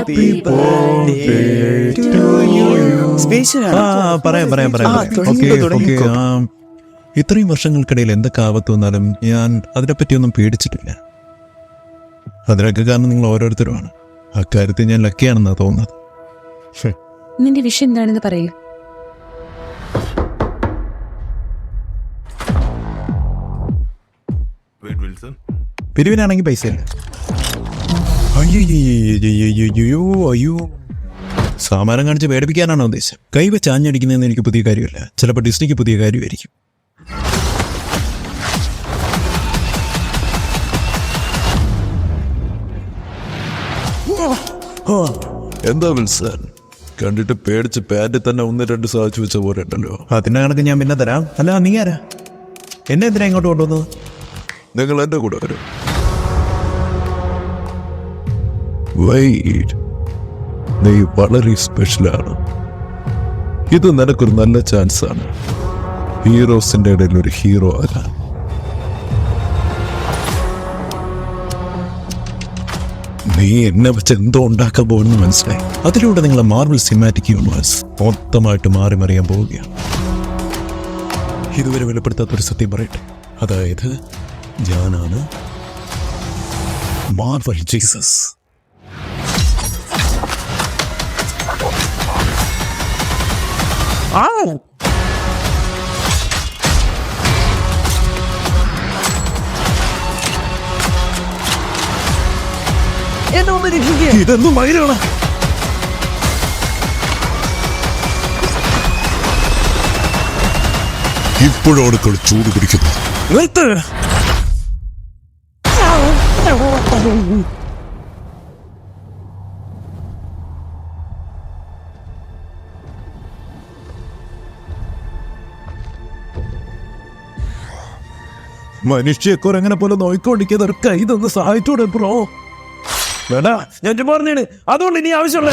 Happy birthday to you. സ്പേഷ്യലാണ് ആ പറയാം പറയാം പറയാം. ആ, പറയാം. തുടങ്ങിക്കോ, ഓക്കേ, തുടങ്ങിക്കോ. ഓക്കേ, ആ, ഇത്രയും വർഷങ്ങൾക്കിടയിൽ എന്തൊക്കെ ആപത്ത് വന്നാലും ഞാൻ അതിനെപ്പറ്റിയൊന്നും പേടിച്ചിട്ടില്ല. അതിനൊക്കെ കാരണം നിങ്ങൾ ഓരോരുത്തരുമാണ്. അക്കാര്യത്തിൽ ഞാൻ ലക്കിയാണെന്നാണ് തോന്നുന്നത്. നിന്റെ വിഷയം എന്താണെന്ന് പറയൂ. പിരിവിനാണെങ്കിൽ പൈസ ഇല്ല അയ്യോ അയ്യോ സാമാനം കാണിച്ച് പേടിപ്പിക്കാനാണോ ഉദ്ദേശം കൈവച്ച് ആഞ്ഞടിക്കുന്നതെന്ന് എനിക്ക് പുതിയ കാര്യമല്ല ചിലപ്പോൾ ഡിസ്നിക്ക് പുതിയ കാര്യമായിരിക്കും എന്താ വിൽസൺ കണ്ടിട്ട് പേടിച്ച് പാന്റിൽ തന്നെ ഒന്ന് രണ്ട് സാധിച്ചു വെച്ച പോലെ ഉണ്ടല്ലോ അതിന്റെ കണക്ക് ഞാൻ പിന്നെ തരാം അല്ല നീ ആരാ എന്നെ എന്തിനാ ഇങ്ങോട്ട് കൊണ്ടുവന്നത് നിങ്ങൾ എന്റെ കൂടെ വരും വെയിറ്റ് നീ വളരെ സ്പെഷ്യലാണ് ഇത് നിനക്കൊരു നല്ല ചാൻസ് ആണ്. ഹീറോസിന്റെ ഇടയിൽ ഒരു ഹീറോ ആകാൻ നീ എന്നെ വെച്ച് എന്തോ ഉണ്ടാക്കാൻ പോകുന്നു മനസ്സിലായി? അതിലൂടെ നിങ്ങളെ മാർവൽ സിനിമാറ്റിക് യൂണിവേഴ്സ് മൊത്തമായിട്ട് മാറി മറിയാൻ പോവുകയാണ്. ഇതുവരെ വെളിപ്പെടുത്താത്തൊരു സത്യം പറയട്ടെ. അതായത് ഞാനാണ് മാർവൽ ജീസസ് എന്നെ ഒന്ന് രക്ഷിക്കുക ഇതെന്തും മയിലാണ് ഇപ്പോഴാണ് കളി ചൂട് പിടിക്കുന്നത്. നിർത്ത് മനുഷ്യക്കുരങ്ങനെ പോലെ നോയിക്കൊണ്ടിരിക്കുന്ന ഒരു കൈ തന്ന് സഹായിച്ചോടെ ബ്രോ. വേണ്ട. ഞാൻ പറഞ്ഞാണ് അതുകൊണ്ട് ഇനി ആവശ്യമുള്ള.